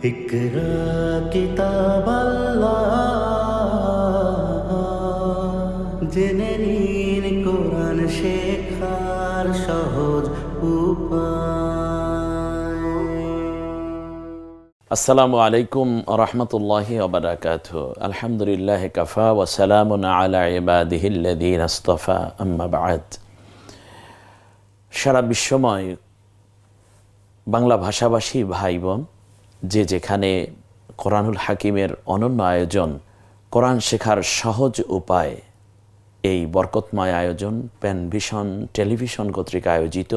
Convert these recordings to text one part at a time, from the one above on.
اقرا কিতাব জেনে নিন কোরআন শেখার সহজ উপায় আসসালামু আলাইকুম রহমতুল্লাহি ওবরাকাত আলহামদুলিল্লাহ কাফা ওসালামুন আলা ইবাদিহিল্লাদিন আস্তফা আম্মা বাদ সারা বিশ্বময় বাংলা ভাষাভাষী ভাই বোন যে যেখানে কোরআনুল হাকিমের অনন্য আয়োজন, কোরআন শেখার সহজ উপায়, এই বরকতময় আয়োজন প্যান ভিশন টেলিভিশন কর্তৃক আয়োজিত।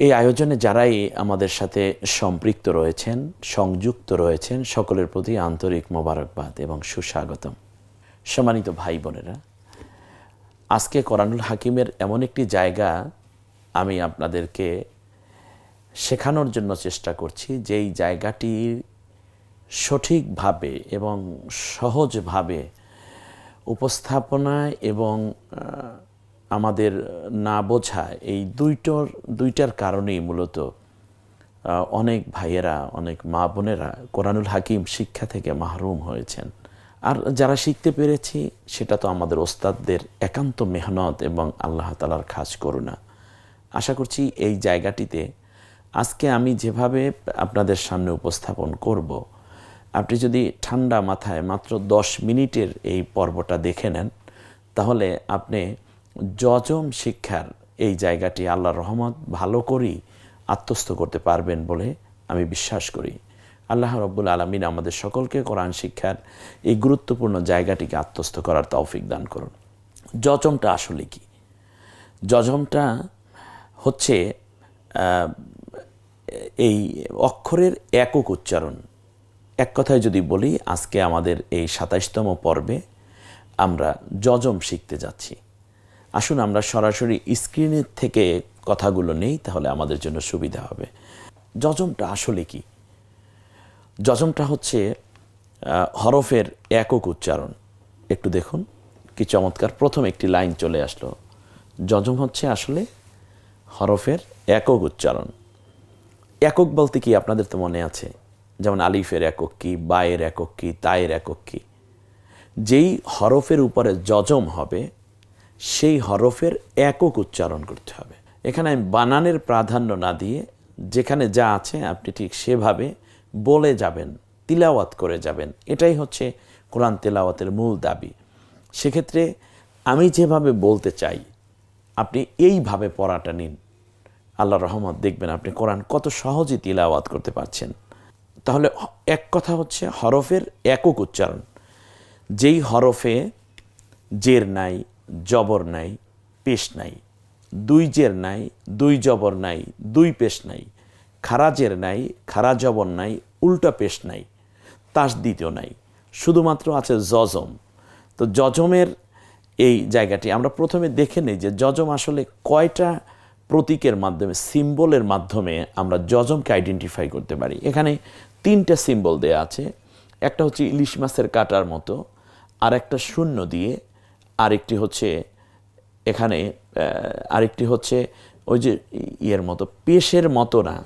এই আয়োজনে যারাই আমাদের সাথে সম্পৃক্ত রয়েছেন, সংযুক্ত রয়েছেন, সকলের প্রতি আন্তরিক মোবারকবাদ এবং সুস্বাগতম। সম্মানিত ভাই বোনেরা, আজকে কোরআনুল হাকিমের এমন একটি জায়গা আমি আপনাদেরকে শেখানোর জন্য চেষ্টা করছি যেই জায়গাটি সঠিকভাবে এবং সহজভাবে উপস্থাপনা এবং আমাদের না বোঝা এই দুইটার দুইটার কারণেই মূলত অনেক ভাইয়েরা, অনেক মা বোনেরা কোরআনুল হাকিম শিক্ষা থেকে মাহরুম হয়েছেন। আর যারা শিখতে পেরেছি, সেটা তো আমাদের ওস্তাদদের একান্ত মেহনত এবং আল্লাহ তালার খাস করুণা। আশা করছি এই জায়গাটিতে আজকে আমি যেভাবে আপনাদের সামনে উপস্থাপন করব, আপনি যদি ঠান্ডা মাথায় মাত্র দশ মিনিটের এই পর্বটা দেখে নেন, তাহলে আপনি যজম শিক্ষার এই জায়গাটি আল্লাহর রহমত ভালো করেই আত্মস্থ করতে পারবেন বলে আমি বিশ্বাস করি। আল্লাহ রব্বুল আলমিন আমাদের সকলকে কোরআন শিক্ষার এই গুরুত্বপূর্ণ জায়গাটিকে আত্মস্থ করার তৌফিক দান করুন। যজমটা আসলে কি? যজমটা হচ্ছে এই অক্ষরের একক উচ্চারণ। এক কথায় যদি বলি, আজকে আমাদের এই সাতাইশতম পর্বে আমরা যজম শিখতে যাচ্ছি। আসুন আমরা সরাসরি স্ক্রিনের থেকে কথাগুলো নেই, তাহলে আমাদের জন্য সুবিধা হবে। যজমটা আসলে কি? যজমটা হচ্ছে হরফের একক উচ্চারণ। একটু দেখুন, কি চমৎকার। প্রথম একটি লাইন চলে আসলো। যজম হচ্ছে আসলে হরফের একক উচ্চারণ। একক বলতে কি আপনাদের তো মনে আছে? যেমন আলিফের একক কি, বায়ের একক কি তায়ের একক কি? যেই হরফের উপরে যজম হবে, সেই হরফের একক উচ্চারণ করতে হবে। এখানে আমি বানানের প্রাধান্য না দিয়ে যেখানে যা আছে আপনি ঠিক সেভাবে বলে যাবেন, তিলাওয়াত করে যাবেন। এটাই হচ্ছে কোরআন তেলাওয়াতের মূল দাবি। সেক্ষেত্রে আমি যেভাবে বলতে চাই, আপনি এইভাবে পড়াটা নিন। আল্লাহ রহমত দেখবেন আপনি কোরআন কত সহজে তিলাওয়াত করতে পারছেন। তাহলে এক কথা হচ্ছে হরফের একক উচ্চারণ। যেই হরফে জের নাই, জবর নাই, পেশ নাই, দুই জের নাই, দুই জবর নাই, দুই পেশ নাই, খারা জের নাই, খারা জবর নাই, উল্টা পেশ নাই তাস দ্বিতীয় নাই, শুধুমাত্র আছে জজম। তো জজমের এই জায়গাটি আমরা প্রথমে দেখে নিই যে জজম আসলে কয়টা প্রতীকের মাধ্যমে, সিম্বলের মাধ্যমে আমরা যজমকে আইডেন্টিফাই করতে পারি। এখানে তিনটা সিম্বল দেয়া আছে। একটা হচ্ছে ইলিশ মাছের কাটার মতো আর একটা শূন্য দিয়ে আরেকটি হচ্ছে এখানে আরেকটি হচ্ছে ওই যে ইয়ের মতো, পেশের মতো না,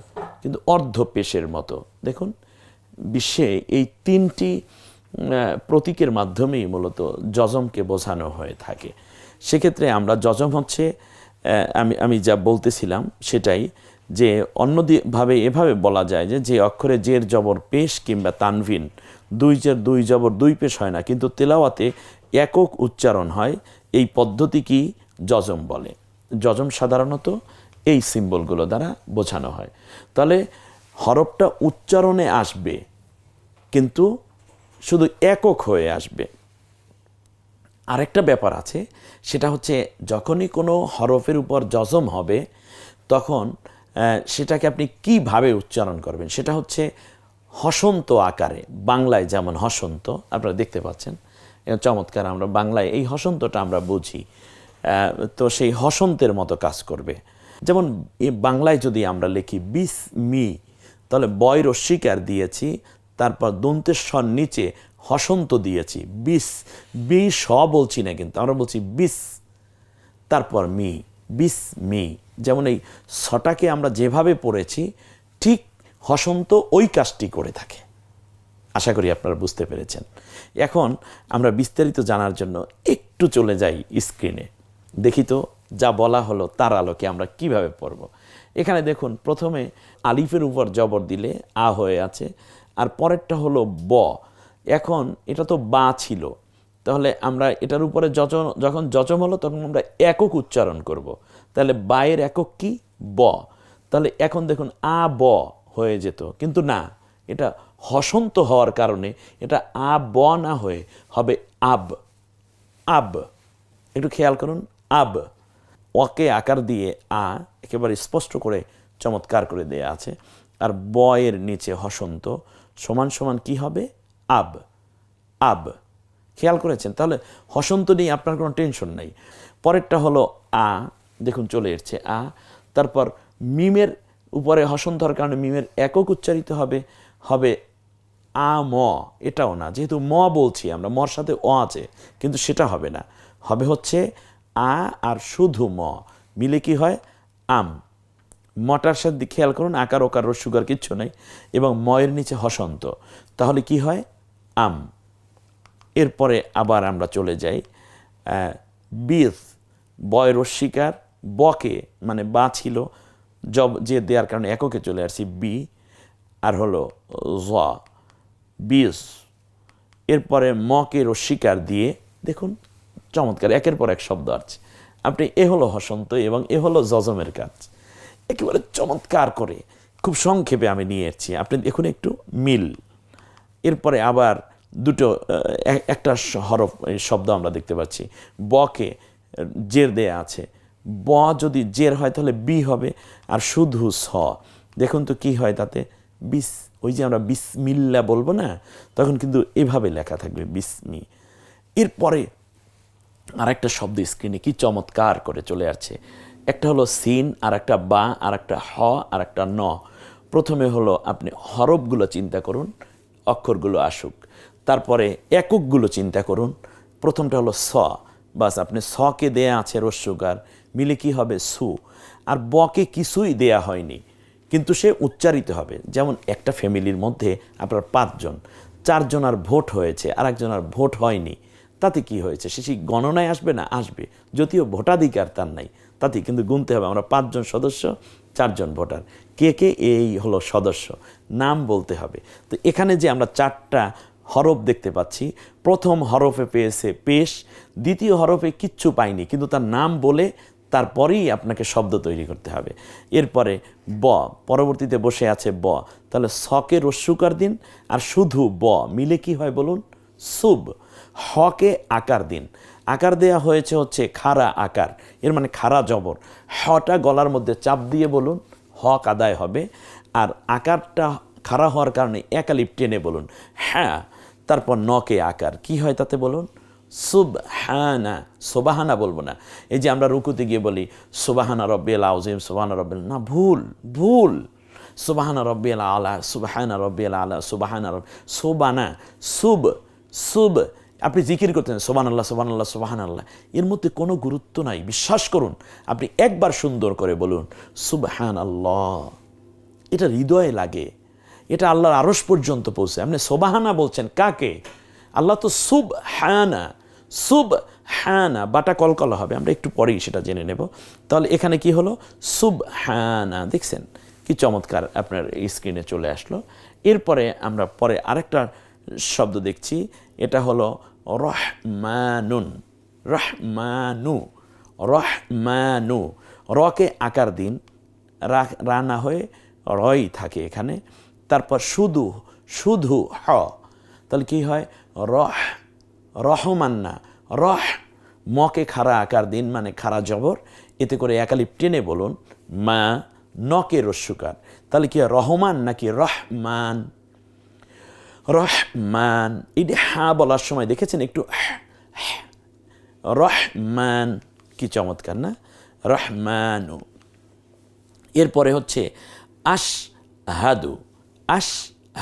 কিন্তু অর্ধ পেশের মতো। দেখুন, বিশ্বে এই তিনটি প্রতীকের মাধ্যমেই মূলত যজমকে বোঝানো হয়ে থাকে। সেক্ষেত্রে আমরা যজম হচ্ছে আমি আমি যা বলতেছিলাম সেটাই যে অন্য ভাবে এভাবে বলা যায় যে যে অক্ষরে জের জবর পেশ কিংবা তানভিন, দুই জের দুই জবর দুই পেশ হয় না, কিন্তু তেলাওয়াতে একক উচ্চারণ হয়, এই পদ্ধতি কি যজম বলে। যজম সাধারণত এই সিম্বলগুলো দ্বারা বোঝানো হয়। তাহলে হরফটা উচ্চারণে আসবে, কিন্তু শুধু একক হয়ে আসবে। আরেকটা ব্যাপার আছে, সেটা হচ্ছে যখনই কোনো হরফের উপর যজম হবে, তখন সেটাকে আপনি কীভাবে উচ্চারণ করবেন? সেটা হচ্ছে হসন্ত আকারে, বাংলায় যেমন হসন্ত, আপনারা দেখতে পাচ্ছেন। চমৎকার আমরা বাংলায় এই হসন্তটা আমরা বুঝি। তো সেই হসন্তের মতো কাজ করবে। যেমন বাংলায় যদি আমরা লিখি বিস মি তাহলে বয় রস্বীকার দিয়েছি, তারপর দন্তের স্বর নিচে হসন্ত দিয়েছি, বিস, বি স বলছি না কিন্তু, আমরা বলছি বিস, তারপর মি, বিস মি, যেমন এই সটাকে আমরা যেভাবে পড়েছি, ঠিক হসন্ত ওই কাজটি করে থাকে। আশা করি আপনারা বুঝতে পেরেছেন। এখন আমরা বিস্তারিত জানার জন্য একটু চলে যাই স্ক্রিনে। দেখি তো, যা বলা হলো তার আলোকে আমরা কীভাবে পড়ব। এখানে দেখুন, প্রথমে আলিফের উপর জবর দিলে আ হয়ে আছে, আর পরেরটা হলো ব। এখন এটা তো বা ছিল। তাহলে আমরা এটার উপরে যচন যখন যচম হলো, তখন আমরা একক উচ্চারণ করব। তাহলে বায়ের একক কি? ব। তাহলে এখন দেখুন, আ, ব হয়ে যেত। কিন্তু না, এটা হসন্ত হওয়ার কারণে এটা আ, ব না হয়ে হবে আব। আব। একটু খেয়াল করুন, আব। ওকে আকার দিয়ে আ একেবারে স্পষ্ট করে, চমৎকার করে দেয়া আছে। আর ব এর নিচে হসন্ত, সমান সমান কি হবে? আব আব। খেয়াল করেছেন? তাহলে হসন্ত নিয়ে আপনার কোনো টেনশন নাই। পরেরটা হলো আ, দেখুন চলে এসছে, আ। তারপর মিমের উপরে হসন্ত হওয়ার কারণে মিমের একক উচ্চারিত হবে হবে আ, ম। এটাও না, যেহেতু ম বলছি আমরা, মর সাথে অ আছে, কিন্তু সেটা হবে না। হবে হচ্ছে আ আর শুধু ম। মিলে কি হয়? আম। মটার সাথে খেয়াল করুন, আকার, ওকার সুগার কিচ্ছু নেই, এবং ময়ের নিচে হসন্ত। তাহলে কি হয়? আম। এরপরে আবার আমরা চলে যাই আহ, বিথ বয় রস্বীকার বকে মানে বা ছিল জব যে দেওয়ার কারণে এককে চলে আসছি বি আর হলো জ বিস এরপরে মকে রস্বীকার দিয়ে দেখুন চমৎকার একের পর এক শব্দ আছে আপনি এ হলো হসন্ত এবং এ হলো জজমের কাজ। একেবারে চমৎকার করে খুব সংক্ষেপে আমি নিয়ে এসেছি। আপনি দেখুন একটু মিল। এরপরে আবার দুটো একটা হরফ শব্দ আমরা দেখতে পাচ্ছি। বকে জের দেয়া আছে। ব যদি জের হয় তাহলে বি হবে, আর শুধু স। দেখুন তো কি হয় তাতে? বিস, ওই যে আমরা বিসমিল্লা বলব না, তখন কিন্তু এভাবে লেখা থাকবে, বিসমি। এরপরে আর একটা শব্দ স্ক্রিনে কি চমৎকার করে চলে আসছে। একটা হলো সিন আর একটা বা আর একটা হ আর একটা ন। প্রথমে হলো আপনি হরফগুলো চিন্তা করুন। অক্ষরগুলো আসুক। তারপরে এককগুলো চিন্তা করুন। প্রথমটা হলো স। বাস, আপনি সকে দেয়া আছে রস্যকার মিলে কি হবে? সু। আর বকে কিছুই দেয়া হয়নি। কিন্তু সে উচ্চারিত হবে। যেমন একটা ফ্যামিলির মধ্যে আপনার পাঁচজন, চারজন আর ভোট হয়েছে আর একজন আর ভোট হয়নি। তাতে কি হয়েছে? সে সেই গণনায় আসবে না? আসবে। যদিও ভোটাধিকার তার নাই তাতে কিন্তু গুনতে হবে। আমরা পাঁচজন সদস্য, চারজন ভোটার। কে কে এই হলো সদস্য? নাম বলতে হবে। তো এখানে যে আমরা চারটা হরফ দেখতে পাচ্ছি, প্রথম হরফে পেয়েছে পেশ, দ্বিতীয় হরফে কিচ্ছু পাইনি, কিন্তু তার নাম বলে তারপরেই আপনাকে শব্দ তৈরি করতে হবে। এরপরে ব, পরবর্তীতে বসে আছে ব। তাহলে সকে রস্যুকার দিন আর শুধু ব, মিলে কি হয় বলুন? সুব। হকে আকার দিন। আকার দেয়া হয়েছে হচ্ছে খাড়া আকার, এর মানে খাড়া জবর। হটা গলার মধ্যে চাপ দিয়ে বলুন হক আদায় হবে। আর আকারটা খাড়া হওয়ার কারণে একালিপ টেনে বলুন হ্যাঁ তারপর নকে আকার। কি হয় তাতে বলুন? সুবহানা, সোবাহানা বলব না। এই যে আমরা রুকুতে গিয়ে বলি, সুবাহানা রব্বিল আউজিম সুবাহানা রব্বিল, না, ভুল ভুল। সুবাহানা রব্বিল আলা, সুবাহানা রব্বিল আলা, সুবাহানা রব সোবানা সুব সুব আপনি জিকির করতেন সোবান আল্লাহ সোবান আল্লাহ সোবাহান আল্লাহ এর মধ্যে কোনো গুরুত্ব নাই। বিশ্বাস করুন, আপনি একবার সুন্দর করে বলুন সুবহান আল্লাহ এটা হৃদয়ে লাগে। এটা আল্লাহর আরস পর্যন্ত পৌঁছে। আপনি সোবাহানা বলছেন কাকে? আল্লাহ তো সুব হ্যানা সুব হ্যানা বাটা কলকলা হবে। আমরা একটু পরেই সেটা জেনে নেব। তাহলে এখানে কি হলো? সুব হ্যানা দেখছেন? কি চমৎকার আপনার স্ক্রিনে চলে আসলো। এরপরে আমরা পরে আরেকটা শব্দ দেখছি। এটা হলো রহমানুন, রহমানু রহমানু। রকে আকার দিন, রা রা না হয়ে রই থাকে এখানে। তারপর শুধু শুধু হ। তাহলে কি হয়? রহ, রহমান না, রহ, মকে খাড়া আকার দিন মানে খাড়া জবর। এতে করে একালিপ টেনে বলুন, মা, নকে রস্যুকার। তাহলে কি রহমান নাকি রহমান? রহমান যে হা বলার সময়, দেখেছেন একটু রহমান, কি চমৎকার না? রহমানু। এরপরে হচ্ছে আশ হাদু আশ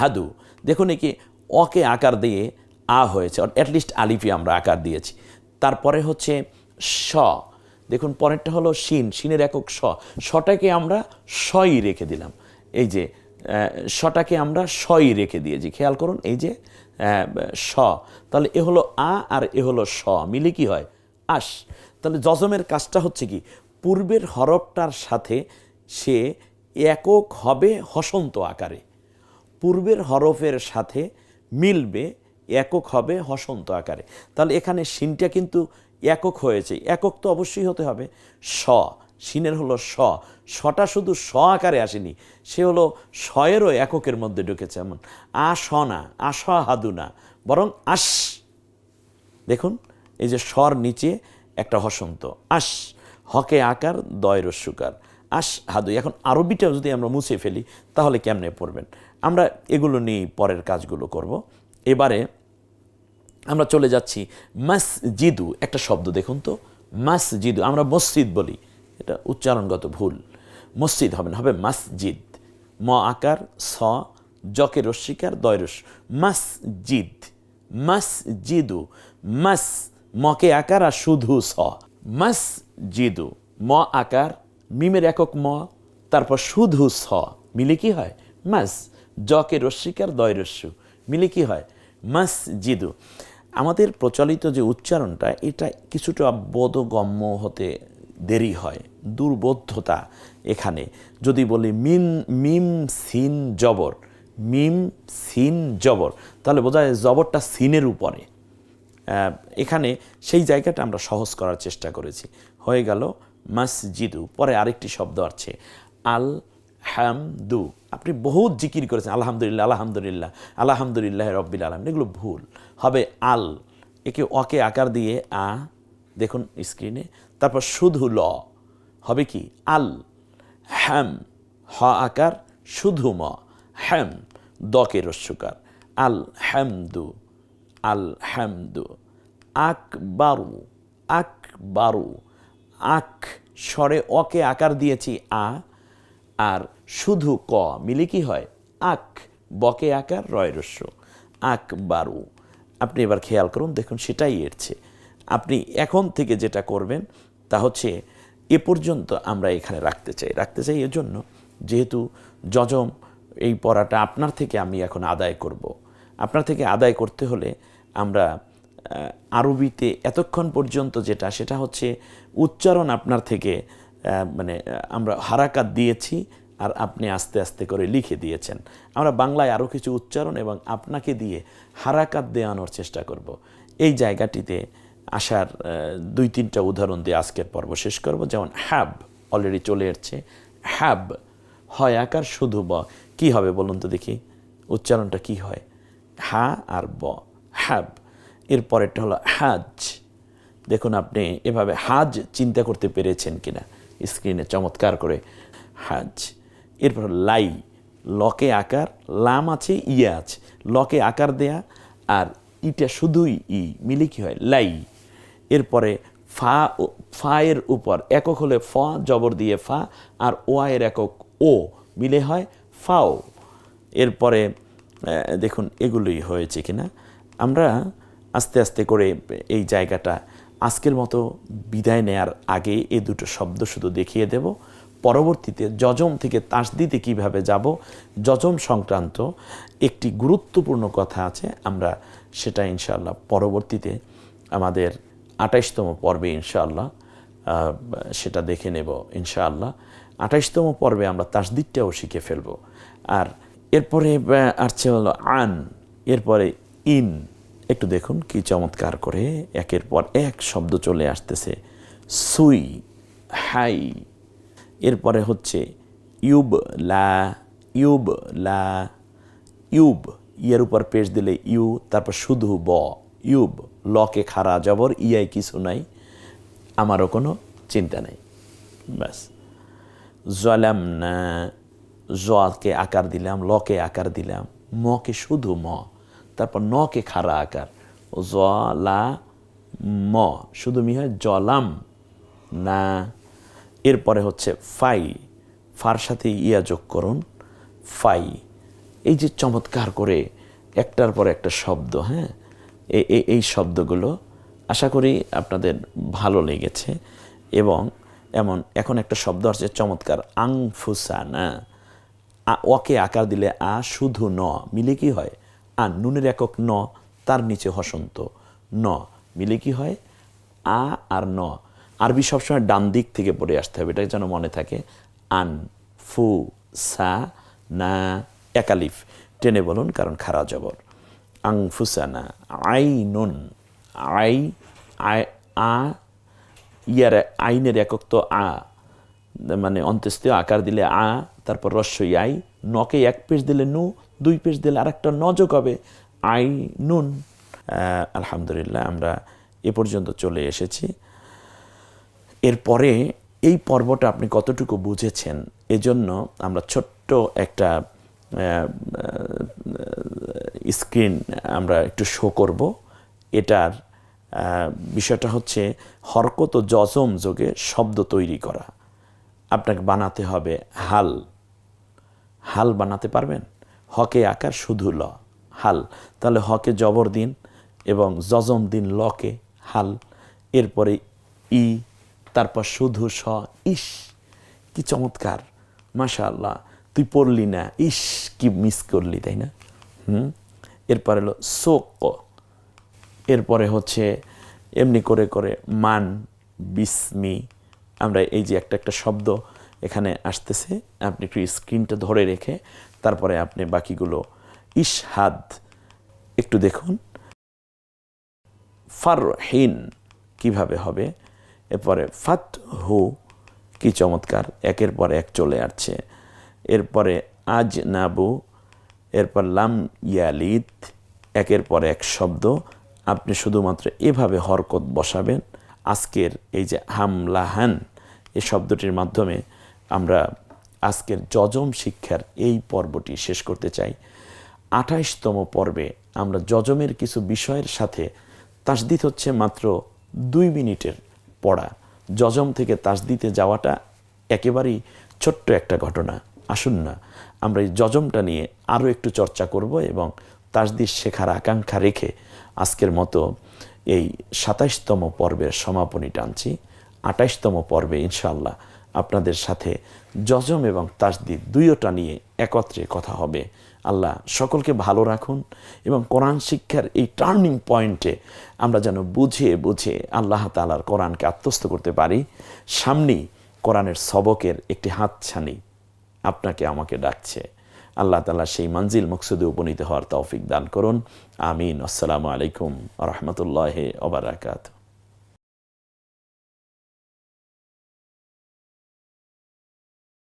হাদু দেখুন একে অকে আকার দিয়ে আ হয়েছে অ্যাটলিস্ট আলিফি আমরা আকার দিয়েছি। তারপরে হচ্ছে স দেখুন পরেরটা হলো শিন, শিনের একক স সটাকে আমরা সই রেখে দিলাম। এই যে শটাকে আমরা সই রেখে দিয়েছি। খেয়াল করুন, এই যে স তাহলে এ হলো আ আর এ হলো স মিলে কি হয়? আস। তাহলে যজমের কাজটা হচ্ছে কি, পূর্বের হরফটার সাথে সে একক হবে হসন্ত আকারে। পূর্বের হরফের সাথে মিলবে একক হবে হসন্ত আকারে। তাহলে এখানে সিনটা কিন্তু একক হয়েছে। একক তো অবশ্যই হতে হবে। স সিনের হলো স সটা শুধু স আকারে আসেনি, সে হলো শয়েরও এককের মধ্যে ঢুকেছে এমন। আ স না আস হাদু না, বরং আস দেখুন, এই যে স্বর নিচে একটা হসন্ত। আস হকে আকার দয় রস্যুকার আস হাদু। এখন আরবিটাও যদি আমরা মুছে ফেলি, তাহলে কেমনে পড়বেন? আমরা এগুলো নিয়ে পরের কাজগুলো করব। এবারে আমরা চলে যাচ্ছি, মসজিদু। একটা শব্দ দেখুন তো। মসজিদু। আমরা মসজিদ বলি। এটা উচ্চারণগত ভুল। মসজিদ হবে না, হবে মাসজিদ। ম আকার, স জকে রস্বীকার দয় রস মসজিদ, মসজিদু, মস, মকে আকার আর শুধু স। মসজিদু, ম আকার, মিমের একক ম, তারপর শুধু স। মিলে কি হয়? মাস জকে রস্বীকার দয় রস্যু মিলে কি হয়? মসজিদু। আমাদের প্রচলিত যে উচ্চারণটা, এটা কিছুটা বোধগম্য হতে দেরি হয়, দুর্বোধ্যতা এখানে। যদি বলি মিন, মিম সিন জবর, মিম সিন জবর, তাহলে বোঝা যায় জবরটা সিনের উপরে। এখানে সেই জায়গাটা আমরা সহজ করার চেষ্টা করেছি। হয়ে গেল মসজিদু, পরে আরেকটি শব্দ আছে, আল হামদু। আপনি বহুত জিকির করেছেন, আলহামদুলিল্লাহ আলহামদুলিল্লাহ আলহামদুলিল্লাহ রব্বিল আলম এগুলো ভুল। হবে আল, একে অকে আকার দিয়ে আ, দেখুন স্ক্রিনে তারপর শুধু ল। হবে কি? আল হ্যাম হ আকার, শুধু ম হ্যাম দকে রস্যকার। আল হ্যামদু আল হ্যামদু আকবারু আকবারু। আক স্বরে অকে আকার দিয়েছি, আ। আর শুধু ক মিলে কি হয়? আক, বকে আকার, রয় রস্য। আক বারু আপনি এবার খেয়াল করুন, দেখুন সেটাই এরছে আপনি এখন থেকে যেটা করবেন তা হচ্ছে এ পর্যন্ত আমরা এখানে রাখতে চাই। রাখতে চাই এজন্য যেহেতু যজম এই পড়াটা আপনার থেকে আমি এখন আদায় করব। আপনার থেকে আদায় করতে হলে আমরা আরবিতে এতক্ষণ পর্যন্ত যেটা, সেটা হচ্ছে উচ্চারণ আপনার থেকে মানে আমরা হারাকাত দিয়েছি আর আপনি আস্তে আস্তে করে লিখে দিয়েছেন। আমরা বাংলায় আরও কিছু উচ্চারণ এবং আপনাকে দিয়ে হারাকাত দেওয়ানোর চেষ্টা করব। এই জায়গাটিতে আসার দুই তিনটা উদাহরণ দিয়ে আজকের পর্ব শেষ করব। যেমন, হ্যাব অলরেডি চলে এসছে। হ্যাব হয় আকার শুধু ব। কি হবে বলুন তো দেখি। উচ্চারণটা কি হয়? হা আর ব। হ্যাব এর পরেরটা হলো, হাজ দেখুন আপনি এভাবে হাজ চিন্তা করতে পেরেছেন কিনা। স্ক্রিনে চমৎকার করে, হাজ এরপর লাই লকে আকার, লাম আছে ইয়ে আছে। লকে আকার দেয়া আর ইটা শুধুই ই। মিলে কি হয়? লাই। এরপরে ফা ফা এর উপর, একক হলে ফ, জবর দিয়ে ফা, আর ওয়া এর একক ও মিলে হয় ফাও। এরপরে দেখুন এগুলোই হয়েছে কিনা। আমরা আস্তে আস্তে করে এই জায়গাটা আজকের মতো বিদায় নেয়ার আগে এ দুটো শব্দ শুধু দেখিয়ে দেব। পরবর্তীতে যজম থেকে তাসদিতে কীভাবে যাব, যজম সংক্রান্ত একটি গুরুত্বপূর্ণ কথা আছে। আমরা সেটা ইনশাল্লাহ পরবর্তীতে আমাদের আঠাইশতম পর্বে ইনশাআল্লাহ সেটা দেখে নেব ইনশাআল্লাহ। আঠাইশতম পর্বে আমরা তাসদিদটাও শিখে ফেলব। আর এরপরে আসছে হলো আন, এরপরে ইন। একটু দেখুন কি চমৎকার করে একের পর এক শব্দ চলে আসতেছে। সুই, হাই। এরপরে হচ্ছে ইউব, লা ইউব লা। ইউব, ইয়ের উপর পেশ দিলে ইউ, তারপর শুধু ব, ইউব। লকে খাড়া জবর, ইয়াই কিছু নাই, আমারও কোনো চিন্তা নেই। ব্যাস। জলাম না জকে আকার দিলাম, লকে আকার দিলাম, মকে শুধু ম, তারপর নকে খাড়া আকার। ও জ লা ম শুধু মি হয় জলাম, না। এরপরে হচ্ছে ফাই, ফার সাথে ইয়া যোগ করুন, ফাই। এই যে চমৎকার করে একটার পর একটা শব্দ হ্যাঁ? এই শব্দগুলো আশা করি আপনাদের ভালো লেগেছে। এবং এমন এখন একটা শব্দ আছে চমৎকার, আংফুসানা। ওকে আকার দিলে আ শুধু ন, মিলে কি হয়? আ, নুনের একক ন, তার নিচে হসন্ত। ন, মিলে কি হয়? আ আর ন। আরবি সবসময় ডান দিক থেকে পড়ে আসতে হবে এটা যেন মনে থাকে। আন ফু সা না একালিফ। টেনে বলুন কারণ খারা জবর আং ফুসানা আই আই আ ইয়ার আইনের একক তো আ মানে অন্ত্যেস্তীয় আকার দিলে আ তারপর রস্যই আই নকে এক পেজ দিলে নু দুই পেজ দিলে আরেকটা ন যোগ হবে আই নুন আলহামদুলিল্লাহ, আমরা এ পর্যন্ত চলে এসেছি। এরপরে এই পর্বটা আপনি কতটুকু বুঝেছেন, এজন্য আমরা ছোট্ট একটা স্ক্রিন আমরা একটু শো করব। এটার বিষয়টা হচ্ছে হরকত ও জজম যোগে শব্দ তৈরি করা। আপনাকে বানাতে হবে হাল। হাল বানাতে পারবেন? হকে আকার শুধু ল, হাল। তাহলে হকে জবর দিন এবং জজম দিন লকে, হাল। এরপরে ই, তারপর শুধু স, ইস। কি চমৎকার। মাশা আল্লাহ তুই পড়লি না, ইস, কি মিস করলি, তাই না? হুম? এরপরে হলো শোক। এরপরে হচ্ছে এমনি করে করে মান, বিস্মি, আমরা এই যে একটা একটা শব্দ এখানে আসতেছে, আপনি একটু স্ক্রিনটা ধরে রেখে তারপরে আপনি বাকিগুলো ইশহাদ একটু দেখুন। ফারহিন কীভাবে হবে? এরপরে ফাত হু কি চমৎকার, একের পর এক চলে আসছে। এরপরে আজ নাবু এরপর লাম ইয়ালিদ, একের পর এক শব্দ। আপনি শুধুমাত্র এভাবে হরকত বসাবেন। আজকের এই যে হামলাহান, এই শব্দটির মাধ্যমে আমরা আজকের যজম শিক্ষার এই পর্বটি শেষ করতে চাই। আঠাইশতম পর্বে আমরা যজমের কিছু বিষয়ের সাথে তাসদিত হচ্ছে মাত্র দুই মিনিটের পড়া। যজম থেকে তাসদিতে যাওয়াটা একেবারেই ছোট্ট একটা ঘটনা। আসুন না, আমরা এই যজমটা নিয়ে আরও একটু চর্চা করব এবং তাসদিদ শেখার আকাঙ্ক্ষা রেখে আজকের মতো এই সাতাইশতম পর্বের সমাপনী টানছি। আঠাইশতম পর্বে ইনশাল্লাহ আপনাদের সাথে যজম এবং তাসদিদ দুইওটা নিয়ে একত্রে কথা হবে। আল্লাহ সকলকে ভালো রাখুন এবং কোরআন শিক্ষার এই টার্নিং পয়েন্টে আমরা যেন বুঝে বুঝে আল্লাহ তালার কোরআনকে আত্মস্থ করতে পারি। সামনেই কোরআনের সবকের একটি হাতছানি আপনাকে আমাকে ডাকছে। আল্লাহ তালা সেই মঞ্জিল মকসুদে উপনীত হওয়ার তৌফিক দান করুন। আমিন। আসসালামু আলাইকুম রহমতুল্লাহ ওবরাকাত